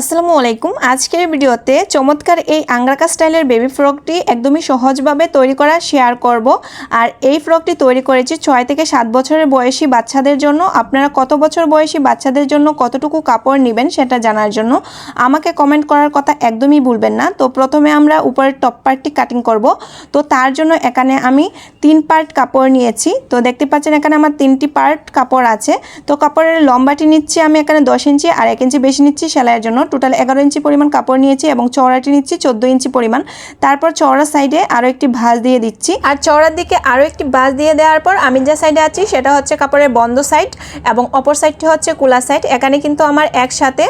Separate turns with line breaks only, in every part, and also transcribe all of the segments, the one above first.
আসসালামু আলাইকুম। আজকের ভিডিওতে চমৎকার এই আংরাকা স্টাইলের বেবি ফ্রকটি একদমই সহজভাবে তৈরি করা শেয়ার করব। আর এই ফ্রকটি তৈরি করেছি ছয় থেকে সাত বছরের বয়সী বাচ্চাদের জন্য। আপনারা কত বছর বয়সী বাচ্চাদের জন্য কতটুকু কাপড় নেবেন সেটা জানার জন্য। আমাকে কমেন্ট করার কথা একদমই ভুলবেন না। তো প্রথমে আমরা উপরের টপ পার্টটি কাটিং করব। তো তার জন্য এখানে আমি তিন পার্ট কাপড় নিয়েছি। তো দেখতে পাচ্ছেন এখানে আমার তিনটি পার্ট কাপড় আছে। তো কাপড়ের লম্বাটি নিচ্ছি আমি এখানে দশ ইঞ্চি আর এক ইঞ্চি বেশি নিচ্ছি সেলাইয়ের জন্য। টোটাল এগারো ইঞ্চি পরিমাণ কাপড় নিয়েছি এবং চওড়াটি নিচ্ছি চোদ্দ ইঞ্চি পরিমাণ। তারপর চওড়া সাইডে আরও একটি ভাঁজ দিয়ে দিচ্ছি। আর চওড়ার দিকে আরও একটি ভাঁজ দিয়ে দেওয়ার পর আমি যে সাইডে আছি সেটা হচ্ছে কাপড়ের বন্ধ সাইড এবং অপর সাইডটি হচ্ছে কুলা সাইড। এখানে কিন্তু আমার একসাথে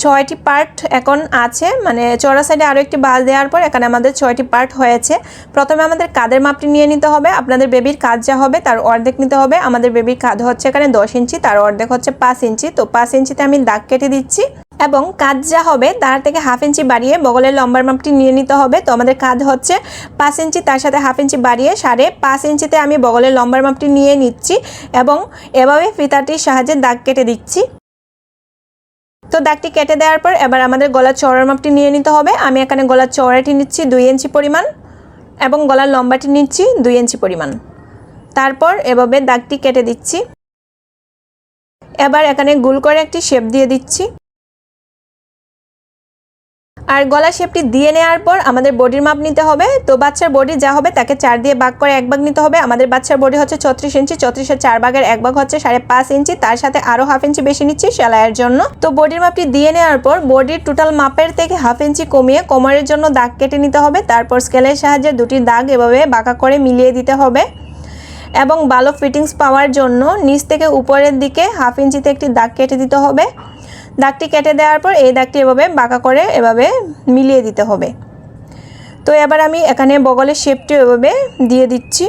ছয়টি পার্ট এখন আছে। মানে চওড়া সাইডে আরও একটি বাল দেওয়ার পর এখানে আমাদের ছয়টি পার্ট হয়েছে। প্রথমে আমাদের কাদের মাপটি নিয়ে নিতে হবে। আপনাদের বেবির কাজ যা হবে তার অর্ধেক নিতে হবে। আমাদের বেবির কাঁধ হচ্ছে এখানে দশ ইঞ্চি, তার অর্ধেক হচ্ছে পাঁচ ইঞ্চি। তো পাঁচ ইঞ্চিতে আমি দাগ কেটে দিচ্ছি। এবং কাজ যা হবে তার থেকে হাফ ইঞ্চি বাড়িয়ে বগলের লম্বার মাপটি নিয়ে নিতে হবে। তো আমাদের কাজ হচ্ছে পাঁচ ইঞ্চি তার সাথে হাফ ইঞ্চি বাড়িয়ে সাড়ে পাঁচ ইঞ্চিতে আমি বগলের লম্বার মাপটি নিয়ে নিচ্ছি এবং এভাবে ফিতাটির সাহায্যে দাগ কেটে দিচ্ছি। তো দাগটি কেটে দেওয়ার পর এবার আমাদের গলার চওড়ার মাপটি নিয়ে নিতে হবে। আমি এখানে গলার চওড়াটি নিচ্ছি দুই ইঞ্চি পরিমাণ এবং গলার লম্বাটি নিচ্ছি দুই ইঞ্চি পরিমাণ। তারপর এভাবে দাগটি কেটে দিচ্ছি। এবার এখানে গুল করে একটি শেপ দিয়ে দিচ্ছি। আর গলা শেপটি দিয়ে নেওয়ার পর আমাদের বডির মাপ নিতে হবে। তো বাচ্চার বডি যা হবে তাকে চার দিয়ে ভাগ করে এক ভাগ নিতে হবে। আমাদের বাচ্চার বডি হচ্ছে ছত্রিশ ইঞ্চি ছত্রিশের চার ভাগের এক ভাগ হচ্ছে সাড়ে পাঁচ ইঞ্চি। তার সাথে আরও হাফ ইঞ্চি বেশি নিচ্ছি সেলাইয়ের জন্য। তো বডির মাপটি দিয়ে নেওয়ার পর বডির টোটাল মাপের থেকে হাফ ইঞ্চি কমিয়ে কোমরের জন্য দাগ কেটে নিতে হবে। তারপর স্কেলের সাহায্যে দুটি দাগ এভাবে বাঁকা করে মিলিয়ে দিতে হবে। এবং ভালো ফিটিংস পাওয়ার জন্য নিচ থেকে উপরের দিকে হাফ ইঞ্চিতে একটি দাগ কেটে দিতে হবে। দাগটি কেটে দেওয়ার পর এই দাগটি এভাবে বাঁকা করে এভাবে মিলিয়ে দিতে হবে। তো এবার আমি এখানে বগলের শেপটি এভাবে দিয়ে দিচ্ছি।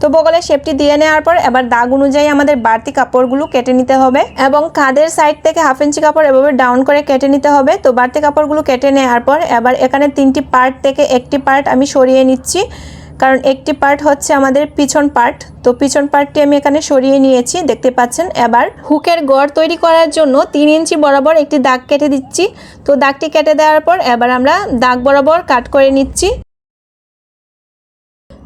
তো বগলের শেপটি দিয়ে নেওয়ার পর এবার দাগ অনুযায়ী আমাদের বাড়তি কাপড়গুলো কেটে নিতে হবে এবং কাঁধের সাইড থেকে হাফ ইঞ্চি কাপড় এভাবে ডাউন করে কেটে নিতে হবে। তো বাড়তি কাপড়গুলো কেটে নেওয়ার পর এবার এখানে তিনটি পার্ট থেকে একটি পার্ট আমি সরিয়ে নিচ্ছি। কারণ একটি পার্ট হচ্ছে আমাদের পিছন পার্ট তো পিছন পার্টটি আমি এখানে সরিয়ে নিয়েছি, দেখতে পাচ্ছেন? এবার হুকের গড় তৈরি করার জন্য তিন ইঞ্চি বরাবর একটি দাগ কেটে দিচ্ছি। তো দাগটি কেটে দেওয়ার পর এবার আমরা দাগ বরাবর কাট করে নিচ্ছি।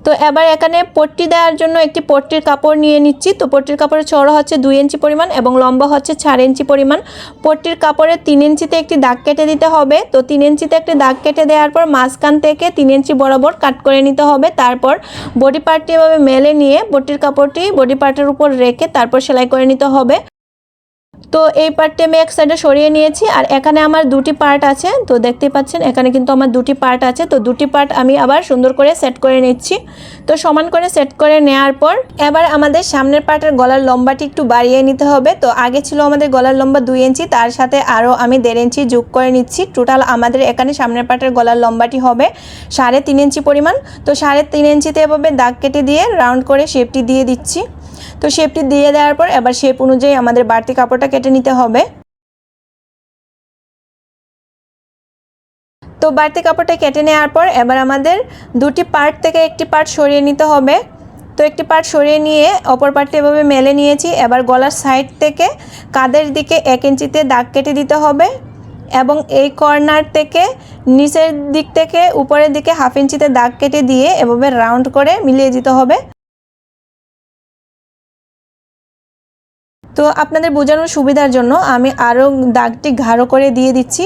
তো এবার এখানে পট্টি দেওয়ার জন্য একটি পট্টির কাপড় নিয়ে নিচ্ছি। তো পট্টির কাপড়ের চড়া হচ্ছে দুই ইঞ্চি পরিমাণ এবং লম্বা হচ্ছে চার ইঞ্চি পরিমাণ। পট্টির কাপড়ের তিন ইঞ্চিতে একটি দাগ কেটে দিতে হবে। তো তিন ইঞ্চিতে একটি দাগ কেটে দেওয়ার পর মাঝখান থেকে তিন ইঞ্চি বরাবর কাট করে নিতে হবে। তারপর বডি পার্টটি এভাবে মেলে নিয়ে পট্টির কাপড়টি বডি পার্টের উপর রেখে তারপর সেলাই করে নিতে হবে। তো এই পার্টটি আমি এক সাইডে সরিয়ে নিয়েছি আর এখানে আমার দুটি পার্ট আছে। তো দেখতে পাচ্ছেন, এখানে কিন্তু আমার দুটি পার্ট আছে। তো দুটি পার্ট আমি আবার সুন্দর করে সেট করে নিচ্ছি। তো সমান করে সেট করে নেওয়ার পর এবার আমাদের সামনের পার্টের গলার লম্বাটি একটু বাড়িয়ে নিতে হবে। তো আগে ছিল আমাদের গলার লম্বা দুই ইঞ্চি, তার সাথে আরও আমি দেড় ইঞ্চি যোগ করে নিচ্ছি। টোটাল আমাদের এখানে সামনের পার্টের গলার লম্বাটি হবে সাড়ে তিন ইঞ্চি পরিমাণ। তো সাড়ে তিন ইঞ্চিতে এভাবে দাগ কেটে দিয়ে রাউন্ড করে শেপটি দিয়ে দিচ্ছি। তো শেপটি দিয়ে দেওয়ার পর এবার শেপ অনুযায়ী আমাদের বাড়তি কাপড়টা কেটে নিতে হবে। তো বাড়তি কাপড়টা কেটে নেওয়ার পর এবার আমাদের দুটি পার্ট থেকে একটি পার্ট সরিয়ে নিতে হবে। তো একটি পার্ট সরিয়ে নিয়ে অপর পার্টটি এভাবে মেলে নিয়েছি। এবার গলার সাইড থেকে কাদের দিকে এক ইঞ্চিতে দাগ কেটে দিতে হবে এবং এই কর্নার থেকে নিচের দিক থেকে উপরের দিকে হাফ ইঞ্চিতে দাগ কেটে দিয়ে এভাবে রাউন্ড করে মিলিয়ে দিতে হবে। তো আপনাদের বোঝানোর সুবিধার জন্য আমি আরও দাগটি ঘাড়ো করে দিয়ে দিচ্ছি।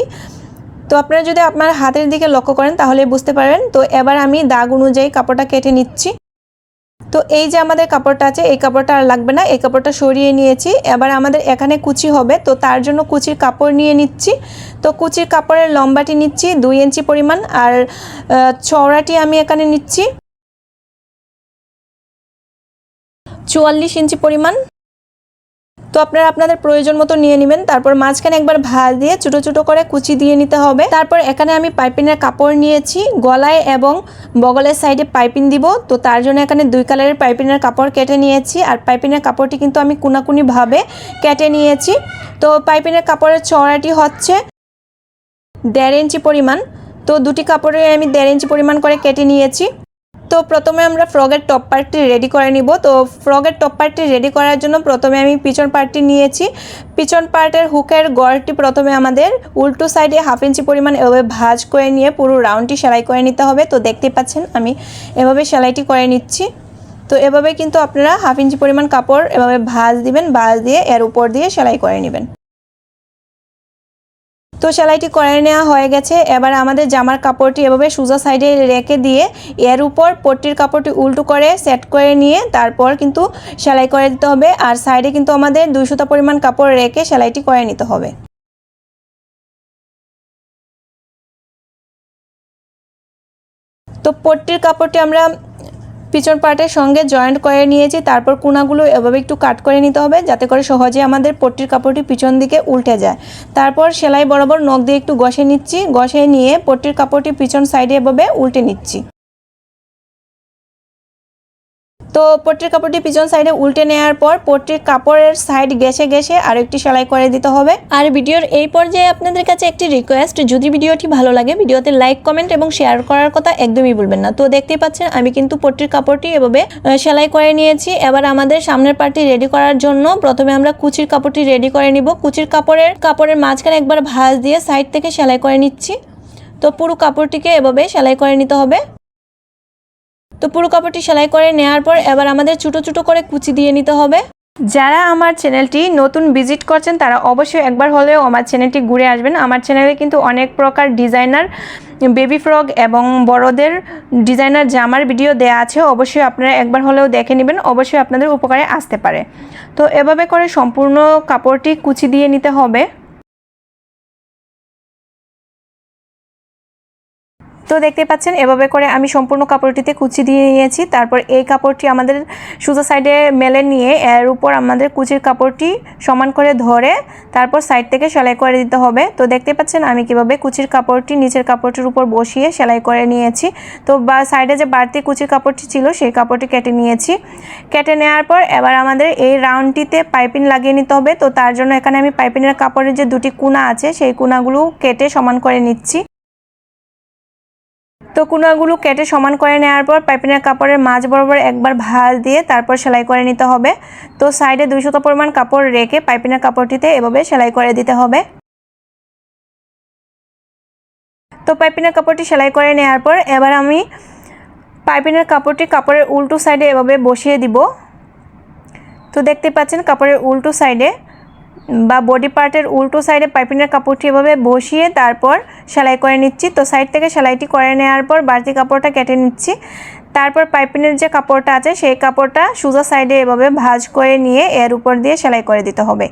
তো আপনারা যদি আপনার হাতের দিকে লক্ষ্য করেন তাহলে বুঝতে পারেন। তো এবার আমি দাগ অনুযায়ী কাপড়টা কেটে নিচ্ছি। তো এই যে আমাদের কাপড়টা আছে, এই কাপড়টা আর লাগবে না, এই কাপড়টা সরিয়ে নিয়েছি। এবার আমাদের এখানে কুচি হবে, তো তার জন্য কুচির কাপড় নিয়ে নিচ্ছি। তো কুচির কাপড়ের লম্বাটি নিচ্ছি, দুই ইঞ্চি পরিমাণ, আর চওড়াটি আমি এখানে নিচ্ছি। চুয়াল্লিশ ইঞ্চি পরিমাণ। তো আপনারা আপনাদের প্রয়োজন মতো নিয়ে নেবেন। তারপর মাঝখানে একবার ভাঁজ দিয়ে ছোটো ছোটো করে কুচি দিয়ে নিতে হবে। তারপর এখানে আমি পাইপিনের কাপড় নিয়েছি, গলায় এবং বগলের সাইডে পাইপিন দিব। তো তার জন্য এখানে দুই কালারের পাইপিনের কাপড় কেটে নিয়েছি। আর পাইপিনের কাপড়টি কিন্তু আমি কুনাকুনিভাবে কেটে নিয়েছি। তো পাইপিনের কাপড়ের চড়াটি হচ্ছে দেড় ইঞ্চি পরিমাণ। তো দুটি কাপড়ে আমি দেড় ইঞ্চি পরিমাণ করে কেটে নিয়েছি। তো প্রথমে আমরা ফ্রগের টপ পার্টটি রেডি করে নিব। তো ফ্রগের টপ পার্টটি রেডি করার জন্য প্রথমে আমি পিছন পার্টটি নিয়েছি। পিছন পার্টের হুকের গড়টি প্রথমে আমাদের উল্টো সাইডে হাফ ইঞ্চি পরিমাণ এভাবে ভাজ করে নিয়ে পুরো রাউন্ডটি সেলাই করে নিতে হবে। তো দেখতে পাচ্ছেন আমি এভাবে সেলাইটি করে নিচ্ছি। তো এভাবে কিন্তু আপনারা হাফ ইঞ্চি পরিমাণ কাপড় এভাবে ভাঁজ দিবেন, ভাঁজ দিয়ে এর উপর দিয়ে সেলাই করে নেবেন। তো সেলাইটি করে নেওয়া হয়ে গেছে। এবার আমাদের জামার কাপড়টি এভাবে সোজা সাইডে রেখে দিয়ে এর উপর পট্টির কাপড়টি উল্টো করে সেট করে নিয়ে তারপর কিন্তু সেলাই করে দিতে হবে। আর সাইডে কিন্তু আমাদের দুইশোটা পরিমাণ কাপড় রেখে সেলাইটি করে নিতে হবে। তো পট্টির কাপড়টি আমরা পিছন পার্টের সঙ্গে জয়েন্ট করে নিয়েছি, তারপর কোনাগুলো এভাবে একটু কাট করে নিতে হবে যাতে করে সহজে আমাদের পট্টির কাপড়টি পিছন দিকে উল্টে যায়। তারপর সেলাই বরাবর নখ দিয়ে একটু গসে নিচ্ছি, গসে নিয়ে পট্টির কাপড়টি পিছন সাইডে এভাবে উল্টে নিচ্ছি। তো পট্টির কাপড়টি পিছন সাইডে উল্টে নেওয়ার পর পট্টির কাপড়ের সাইড গেছে গেছে আর একটি সেলাই করে দিতে হবে। আর ভিডিওর এই পর্যায়ে আপনাদের কাছে একটি রিকোয়েস্ট যদি ভিডিওটি ভালো লাগে, ভিডিওতে লাইক কমেন্ট এবং শেয়ার করার কথা একদমই বলবেন না। তো দেখতেই পাচ্ছেন, আমি কিন্তু পট্টির কাপড়টি এভাবে সেলাই করে নিয়েছি। এবার আমাদের সামনের পার্টি রেডি করার জন্য প্রথমে আমরা কুচির কাপড়টি রেডি করে নিব। কুচির কাপড়ের কাপড়ের মাঝখানে একবার ভাঁজ দিয়ে সাইড থেকে সেলাই করে নিচ্ছি। তো পুরো কাপড়টিকে এভাবে সেলাই করে নিতে হবে। তো পুরো কাপড়টি সেলাই করে নেওয়ার পর এবার আমাদের ছোটো ছোটো করে কুচি দিয়ে নিতে হবে। যারা আমার চ্যানেলটি নতুন ভিজিট করছেন, তারা অবশ্যই একবার হলেও আমার চ্যানেলটি ঘুরে আসবেন। আমার চ্যানেলে কিন্তু অনেক প্রকার ডিজাইনার, বেবি ফ্রক এবং বড়দের ডিজাইনার জামার ভিডিও দেওয়া আছে। অবশ্যই আপনারা একবার হলেও দেখে নেবেন, অবশ্যই আপনাদের উপকারে আসতে পারে। তো এভাবে করে সম্পূর্ণ কাপড়টি কুচি দিয়ে নিতে হবে। তো দেখতে পাচ্ছেন, এভাবে করে আমি সম্পূর্ণ কাপড়টিতে কুচি দিয়ে নিয়েছি। তারপর এই কাপড়টি আমাদের সোজা সাইডে মেলে নিয়ে এর উপর আমাদের কুচির কাপড়টি সমান করে ধরে তারপর সাইড থেকে সেলাই করে দিতে হবে। তো দেখতে পাচ্ছেন, আমি কীভাবে কুচির কাপড়টি নিচের কাপড়টির উপর বসিয়ে সেলাই করে নিয়েছি। তো বা সাইডে যে বাড়তি কুচির কাপড়টি ছিল, সেই কাপড়টি কেটে নিয়েছি। কেটে নেওয়ার পর এবার আমাদের এই রাউন্ডটিতে পাইপিং লাগিয়ে নিতে হবে। তো তার জন্য এখানে আমি পাইপিংয়ের কাপড়ের যে দুটি কুনা আছে, সেই কুনাগুলো কেটে সমান করে নিচ্ছি। তো কুনাগুলো কেটে সমান করে নেওয়ার পর পাইপিনের কাপড়ের মাঝ বরাবর একবার ভাঁজ দিয়ে তারপর সেলাই করে নিতে হবে। তো সাইডে দুইশত পরিমাণ কাপড় রেখে পাইপিনের কাপড়টিতে এভাবে সেলাই করে দিতে হবে। তো পাইপিনের কাপড়টি সেলাই করে নেওয়ার পর এবার আমি পাইপিনের কাপড়টি কাপড়ের উল্টো সাইডে এভাবে বসিয়ে দিব। তো দেখতে পাচ্ছেন কাপড়ের উল্টো সাইডে বা বডি পার্টের উল্টো সাইডে পাইপিনের কাপড়টি এভাবে বসিয়ে তারপর সেলাই করে নিচ্ছি। তো সাইড থেকে সেলাইটি করে নেওয়ার পর বাড়তি কাপড়টা কেটে নিচ্ছি। তারপর পাইপিনের যে কাপড়টা আছে, সেই কাপড়টা সোজা সাইডে এভাবে ভাজ করে নিয়ে এর উপর দিয়ে সেলাই করে দিতে হবে।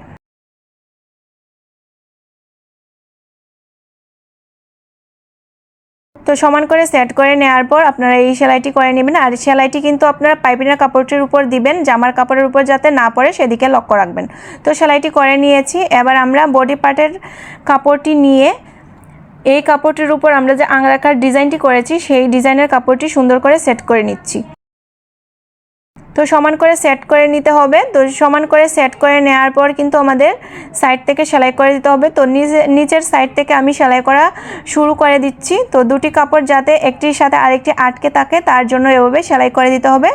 তো সমান করে সেট করে নেওয়ার পর আপনারা এই সেলাইটি করে নেবেন। আর সেলাইটি কিন্তু আপনারা পাইপিনের কাপড়টির উপর দিবেন, জামার কাপড়ের উপর যাতে না পড়ে সেদিকে লক্ষ্য রাখবেন। তো সেলাইটি করে নিয়েছি। এবার আমরা বডি পার্টের কাপড়টি নিয়ে এই কাপড়টির উপর আমরা যে আংরাখার ডিজাইনটি করেছি, সেই ডিজাইনের কাপড়টি সুন্দর করে সেট করে নিচ্ছি। তো সমান করে সেট করে নিতে হবে। তো সমান করে সেট করে নেওয়ার পর কিন্তু আমাদের সাইড থেকে সেলাই করে দিতে হবে। তো নিজে, নিচের সাইড থেকে আমি সেলাই করা শুরু করে দিচ্ছি। তো দুটি কাপড় যাতে একটির সাথে আরেকটি আটকে থাকে, তার জন্য এভাবে সেলাই করে দিতে হবে।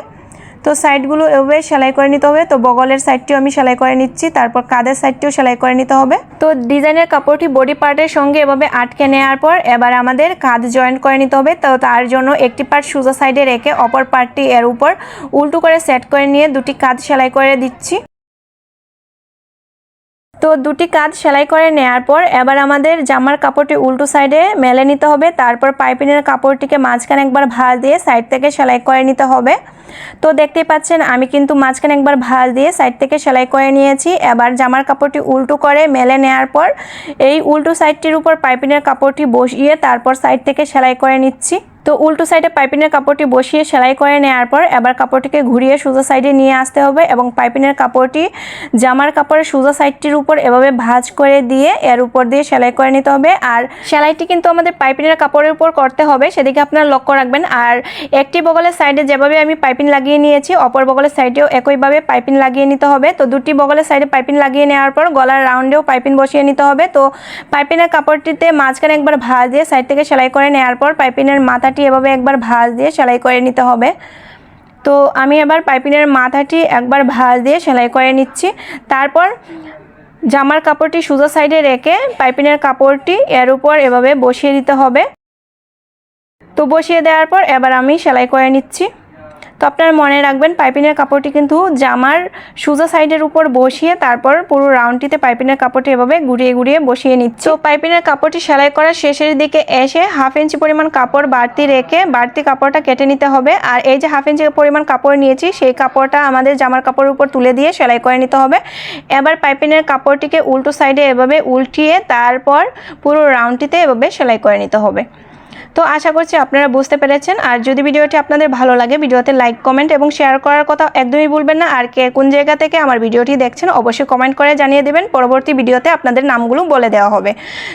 তো সাইডগুলো এভাবে সেলাই করে নিতে হবে। তো বগলের সাইডটিও আমি সেলাই করে নিচ্ছি, তারপর কাঁধের সাইডটিও সেলাই করে নিতে হবে। তো ডিজাইনের কাপড়টি বডি পার্টের সঙ্গে এভাবে আটকে নেওয়ার পর এবার আমাদের কাঁধ জয়েন্ট করে নিতে হবে। তো তার জন্য একটি পার্ট সোজা সাইডে রেখে অপর পার্টটি এর উপর উল্টো করে সেট করে নিয়ে দুটি কাঁধ সেলাই করে দিচ্ছি। তো দুটি কাজ সেলাই করে নেওয়ার পর এবার আমাদের জামার কাপড়টি উল্টো সাইডে মেলে নিতে হবে। তারপর পাইপিনের কাপড়টিকে মাঝখানে একবার ভাঁজ দিয়ে সাইড থেকে সেলাই করে নিতে হবে। তো দেখতেই পাচ্ছেন, আমি কিন্তু মাঝখানে একবার ভাঁজ দিয়ে সাইড থেকে সেলাই করে নিয়েছি। এবার জামার কাপড়টি উল্টো করে মেলে নেওয়ার পর এই উল্টো সাইডটির উপর পাইপিনের কাপড়টি বসিয়ে তারপর সাইড থেকে সেলাই করে নিচ্ছি। তো উল্টো সাইডে পাইপিনের কাপড়টি বসিয়ে সেলাই করে নেওয়ার পর এবার কাপড়টিকে ঘুরিয়ে সোজা সাইডে নিয়ে আসতে হবে এবং পাইপিনের কাপড়টি জামার কাপড়ের সোজা সাইডটির উপর এভাবে ভাঁজ করে দিয়ে এর উপর দিয়ে সেলাই করে নিতে হবে। আর সেলাইটি কিন্তু আমাদের পাইপিনের কাপড়ের উপর করতে হবে, সেদিকে আপনারা লক্ষ্য রাখবেন। আর একটি বগলের সাইডে যেভাবে আমি পাইপিন লাগিয়ে নিয়েছি, অপর বগলের সাইডেও একইভাবে পাইপিন লাগিয়ে নিতে হবে। তো দুটি বগলের সাইডে পাইপিন লাগিয়ে নেওয়ার পর গলার রাউন্ডেও পাইপিন বসিয়ে নিতে হবে। তো পাইপিনের কাপড়টিতে মাঝখানে একবার ভাঁজ দিয়ে সাইড থেকে সেলাই করে নেওয়ার পর পাইপিনের মাথাটি মাথাটি এভাবে একবার ভাঁজ দিয়ে সেলাই করে নিতে হবে। তো আমি এবার পাইপিনের মাথাটি একবার ভাঁজ দিয়ে সেলাই করে নিচ্ছি। তারপর জামার কাপড়টি সোজা সাইডে রেখে পাইপিনের কাপড়টি এর উপর এভাবে বসিয়ে দিতে হবে। তো বসিয়ে দেওয়ার পর এবার আমি সেলাই করে নিচ্ছি। তো আপনারা মনে রাখবেন, পাইপিনের কাপড়টি কিন্তু জামার সুজা সাইডের উপর বসিয়ে তারপর পুরো রাউন্ডটিতে পাইপিনের কাপড়টি এভাবে ঘুরিয়ে ঘুরিয়ে বসিয়ে নিচ্ছি। তো পাইপিনের কাপড়টি সেলাই করার শেষের দিকে এসে হাফ ইঞ্চি পরিমাণ কাপড় বাড়তি রেখে বাড়তি কাপড়টা কেটে নিতে হবে। আর এই যে হাফ ইঞ্চি পরিমাণ কাপড় নিয়েছি, সেই কাপড়টা আমাদের জামার কাপড়ের উপর তুলে দিয়ে সেলাই করে নিতে হবে। এবার পাইপিনের কাপড়টিকে উল্টো সাইডে এভাবে উল্টিয়ে তারপর পুরো রাউন্ডটিতে এভাবে সেলাই করে নিতে হবে। তো আশা করছি আপনারা বুঝতে পেরেছেন। আর যদি ভিডিওটি আপনাদের ভালো লাগে, ভিডিওতে লাইক কমেন্ট এবং শেয়ার করার কথা একদমই ভুলবেন না। আর কে, কোন জায়গা থেকে আমার ভিডিওটি দেখছেন, অবশ্যই কমেন্ট করে জানিয়ে দেবেন। পরবর্তী ভিডিওতে আপনাদের নামগুলো বলে দেওয়া হবে।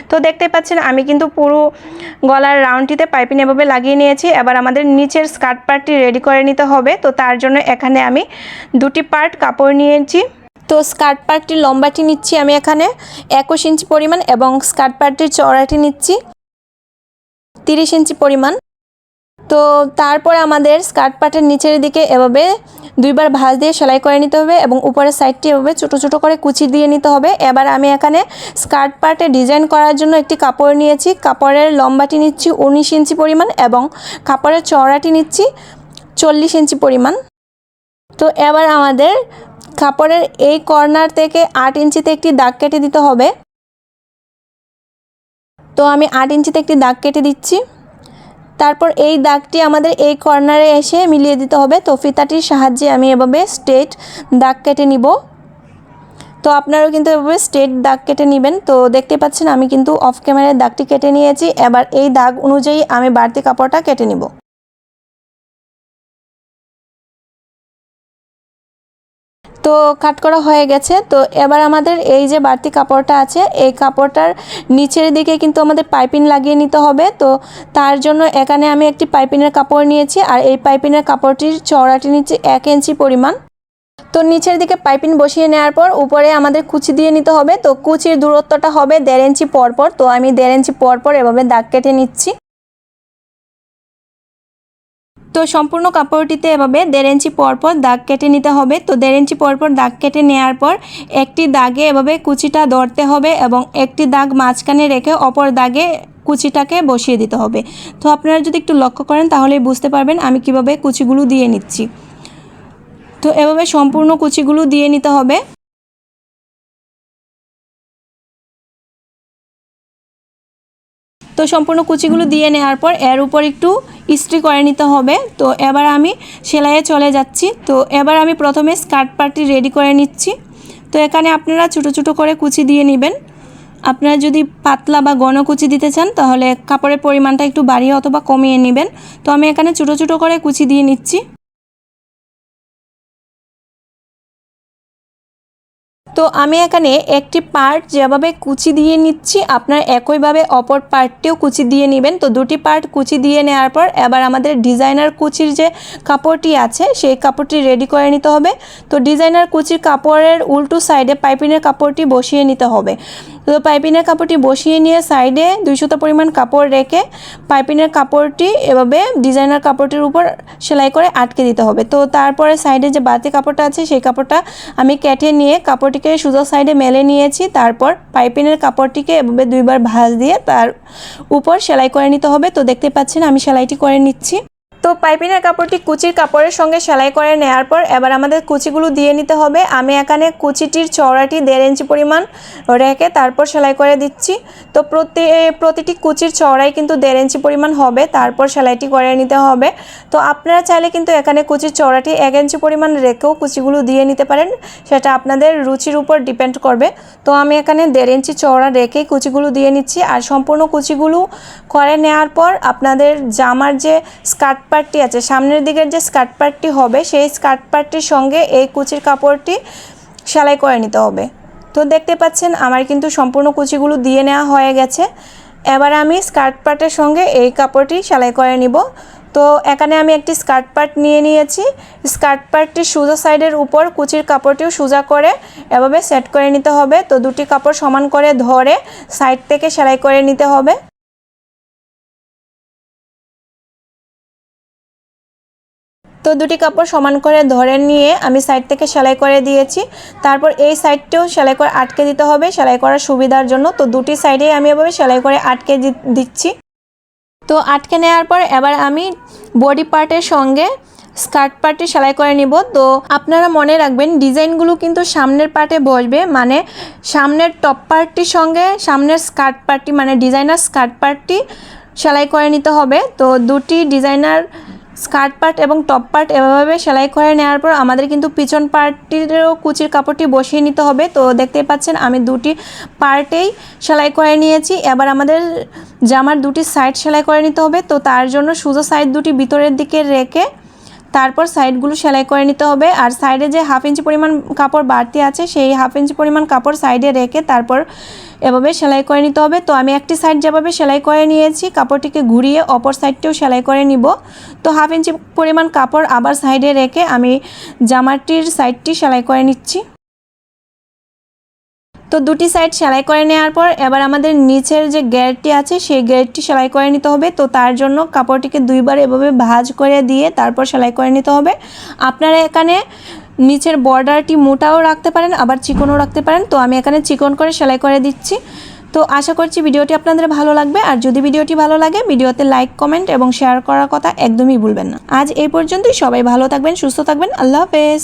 তো দেখতে পাচ্ছেন, আমি কিন্তু পুরো গলার রাউন্ডটিতে পাইপিং এভাবে লাগিয়ে নিয়েছি। এবার আমাদের নিচের স্কার্ট পার্টটি রেডি করে নিতে হবে। তো তার জন্য এখানে আমি দুটি পার্ট কাপড় নিয়েছি। তো স্কার্ট পার্টটির লম্বাটি নিচ্ছি আমি এখানে একুশ ইঞ্চি পরিমাণ এবং স্কার্ট পার্টটির চড়াটি নিচ্ছি। তিরিশ ইঞ্চি পরিমাণ। তো তারপরে আমাদের স্কার্ট পার্টের নিচের দিকে এভাবে দুইবার ভাঁজ দিয়ে সেলাই করে নিতে হবে এবং উপরের সাইডটি এভাবে ছোটো ছোটো করে কুচি দিয়ে নিতে হবে। এবার আমি এখানে স্কার্ট পার্টে ডিজাইন করার জন্য একটি কাপড় নিয়েছি। কাপড়ের লম্বাটি নিচ্ছি উনিশ ইঞ্চি পরিমাণ এবং কাপড়ের চওড়াটি নিচ্ছি চল্লিশ ইঞ্চি পরিমাণ। তো এবার আমাদের কাপড়ের এই কর্নার থেকে আট ইঞ্চিতে একটি দাগ কেটে দিতে হবে। তো আমি আট ইঞ্চিতে একটি দাগ কেটে দিচ্ছি। তারপর এই দাগটি আমাদের এই কর্নারে এসে মিলিয়ে দিতে হবে। তো ফিতাটির সাহায্যে আমি এভাবে স্টেট দাগ কেটে নিব। তো আপনারাও কিন্তু এভাবে স্টেট দাগ কেটে নেবেন। তো দেখতে পাচ্ছেন আমি কিন্তু অফ ক্যামেরায় দাগটি কেটে নিয়েছি। এবার এই দাগ অনুযায়ী আমি বাড়তি কাপড়টা কেটে নিব। তো কাট করা হয়ে গেছে। তো এবার আমাদের এই যে বাড়তি কাপড়টা আছে, এই কাপড়টার নিচের দিকে কিন্তু আমাদের পাইপিং লাগিয়ে নিতে হবে। তো তার জন্য এখানে আমি একটি পাইপিনের কাপড় নিয়েছি আর এই পাইপিনের কাপড়টির চওড়াটি নিচে এক ইঞ্চি পরিমাণ। তো নিচের দিকে পাইপিং বসিয়ে নেওয়ার পর উপরে আমাদের কুচি দিয়ে নিতে হবে। তো কুচির দূরত্বটা হবে দেড় ইঞ্চি পরপর। তো আমি দেড় ইঞ্চি পরপর এভাবে দাগ কেটে নিচ্ছি। তো সম্পূর্ণ কাপড়টিতে এভাবে দেড় ইঞ্চি পরপর দাগ কেটে নিতে হবে। তো দেড় ইঞ্চি পরপর দাগ কেটে নেওয়ার পর একটি দাগে এভাবে কুচিটা ধরতে হবে এবং একটি দাগ মাঝখানে রেখে অপর দাগে কুচিটাকে বসিয়ে দিতে হবে। তো আপনারা যদি একটু লক্ষ্য করেন তাহলেই বুঝতে পারবেন আমি কীভাবে কুচিগুলো দিয়ে নিচ্ছি। তো এভাবে সম্পূর্ণ কুচিগুলো দিয়ে নিতে হবে। তো সম্পূর্ণ কুচিগুলো দিয়ে নেওয়ার পর এর উপর একটু ইস্ত্রি করে নিতে হবে। তো এবার আমি সেলাইয়ে চলে যাচ্ছি। তো এবার আমি প্রথমে স্কার্ট পার্টি রেডি করে নিচ্ছি। তো এখানে আপনারা ছোটো ছোটো করে কুচি দিয়ে নেবেন। আপনারা যদি পাতলা বা ঘন কুচি দিতে চান, তাহলে কাপড়ের পরিমাণটা একটু বাড়িয়ে অথবা কমিয়ে নেবেন। তো আমি এখানে ছোটো ছোটো করে কুচি দিয়ে নিচ্ছি। তো আমি এখানে একটি পার্ট যেভাবে কুচি দিয়ে নিচ্ছি, আপনার একইভাবে অপর পার্টটিও কুচি দিয়ে নেবেন। তো দুটি পার্ট কুচি দিয়ে নেওয়ার পর এবার আমাদের ডিজাইনার কুচির যে কাপড়টি আছে, সেই কাপড়টি রেডি করে নিতে হবে। তো ডিজাইনার কুচির কাপড়ের উল্টো সাইডে পাইপিনের কাপড়টি বসিয়ে নিতে হবে। তো পাইপিনের কাপড়টি বসিয়ে নিয়ে সাইডে দুই দুইশত পরিমাণ কাপড় রেখে পাইপিনের কাপড়টি এভাবে ডিজাইনার কাপড়টির উপর সেলাই করে আটকে দিতে হবে। তো তারপরে সাইডে যে বাতি কাপড়টা আছে, সেই কাপড়টা আমি কেটে নিয়ে কাপড়টিকে সুজা সাইডে মেলে নিয়েছি। তারপর পাইপিনের কাপড়টিকে এভাবে দুইবার ভাঁজ দিয়ে তার উপর সেলাই করে নিতে হবে। তো দেখতে পাচ্ছেন আমি সেলাইটি করে নিচ্ছি। পাইপিনের কাপড়টি কুচির কাপড়ের সঙ্গে সেলাই করে নেওয়ার পর এবার আমাদের কুচিগুলো দিয়ে নিতে হবে। আমি এখানে কুচিটির চওড়াটি দেড় ইঞ্চি পরিমাণ রেখে তারপর সেলাই করে দিচ্ছি। তো প্রতি প্রতিটি কুচির চওড়াই কিন্তু দেড় ইঞ্চি পরিমাণ হবে, তারপর সেলাইটি করে নিতে হবে। তো আপনারা চাইলে কিন্তু এখানে কুচির চওড়াটি এক ইঞ্চি পরিমাণ রেখেও কুচিগুলো দিয়ে নিতে পারেন, সেটা আপনাদের রুচির উপর ডিপেন্ড করবে। তো আমি এখানে দেড় ইঞ্চি চওড়া রেখেই কুচিগুলো দিয়ে নিচ্ছি। আর সম্পূর্ণ কুচিগুলো করে নেওয়ার পর আপনাদের জামার যে স্কার্ট পার্টটি আছে। সামনের দিকের যে স্কার্ট পার্টটি হবে, সেই স্কার্ট পার্টটির সঙ্গে এই কুচির কাপড়টি সেলাই করে নিতে হবে। তো দেখতে পাচ্ছেন, আমার কিন্তু সম্পূর্ণ কুচিগুলো দিয়ে নেওয়া হয়ে গেছে। এবার আমি স্কার্ট পার্টের সঙ্গে এই কাপড়টি সেলাই করে নিব। তো এখানে আমি একটি স্কার্ট পার্ট নিয়ে নিয়েছি। স্কার্ট পার্টটি সোজা সাইডের উপর কুচির কাপড়টিও সোজা করে এভাবে সেট করে নিতে হবে। তো দুটি কাপড় সমান করে ধরে সাইড থেকে সেলাই করে নিতে হবে। তো দুটি কাপড় সমান করে ধরে নিয়ে আমি সাইড থেকে সেলাই করে দিয়েছি। তারপর এই সাইডটাও সেলাই করে আটকে দিতে হবে। সেলাই করার সুবিধার জন্য তো দুটি সাইডেই আমি এভাবে সেলাই করে আটকে দিচ্ছি। তো আটকে নেওয়ার পর এবার আমি বডি পার্টের সঙ্গে স্কার্ট পার্টে সেলাই করে নিব। তো আপনারা মনে রাখবেন ডিজাইনগুলো কিন্তু সামনের পার্টে বসবে। মানে সামনের টপ পার্টটির সঙ্গে সামনের স্কার্ট পার্টটি মানে ডিজাইনার স্কার্ট পার্টটি সেলাই করে নিতে হবে। তো দুটি ডিজাইনার স্কার্ট পার্ট এবং টপ পার্ট এভাবে সেলাই করে নেওয়ার পর আমাদের কিন্তু পিছন পার্টটিরও কুচির কাপড়টি বসিয়ে নিতে হবে। তো দেখতেই পাচ্ছেন আমি দুটি পার্টেই সেলাই করে নিয়েছি। এবার আমাদের জামার দুটি সাইড সেলাই করে নিতে হবে। তো তার জন্য সুজো সাইড দুটি ভিতরের দিকে রেখে তারপর সাইডগুলো সেলাই করে নিতে হবে। আর সাইডে যে হাফ ইঞ্চি পরিমাণ কাপড় বাড়তি আছে, সেই হাফ ইঞ্চি পরিমাণ কাপড় সাইডে রেখে তারপর এভাবে সেলাই করে নিতে হবে। তো আমি একটি সাইড যেভাবে সেলাই করে নিয়েছি, কাপড়টিকে ঘুরিয়ে অপর সাইডটিও সেলাই করে নিব। তো হাফ ইঞ্চি পরিমাণ কাপড় আবার সাইডে রেখে আমি জামাটির সাইডটি সেলাই করে নিচ্ছি। তো দুটি সাইড সেলাই করে নেওয়ার পর এবার আমাদের নিচের যে গেরটি আছে, সেই গেরটি সেলাই করে নিতে হবে। তো তার জন্য কাপড়টিকে দুইবার এভাবে ভাজ করে দিয়ে তারপর সেলাই করে নিতে হবে। আপনারা এখানে নিচের বর্ডারটি মোটাও রাখতে পারেন, আবার চিকনও রাখতে পারেন। তো আমি এখানে চিকন করে সেলাই করে দিচ্ছি। তো আশা করছি ভিডিওটি আপনাদের ভালো লাগবে। আর যদি ভিডিওটি ভালো লাগে, ভিডিওতে লাইক কমেন্ট এবং শেয়ার করার কথা একদমই ভুলবেন না। আজ এই পর্যন্তই। সবাই ভালো থাকবেন, সুস্থ থাকবেন। আল্লাহ হাফেজ।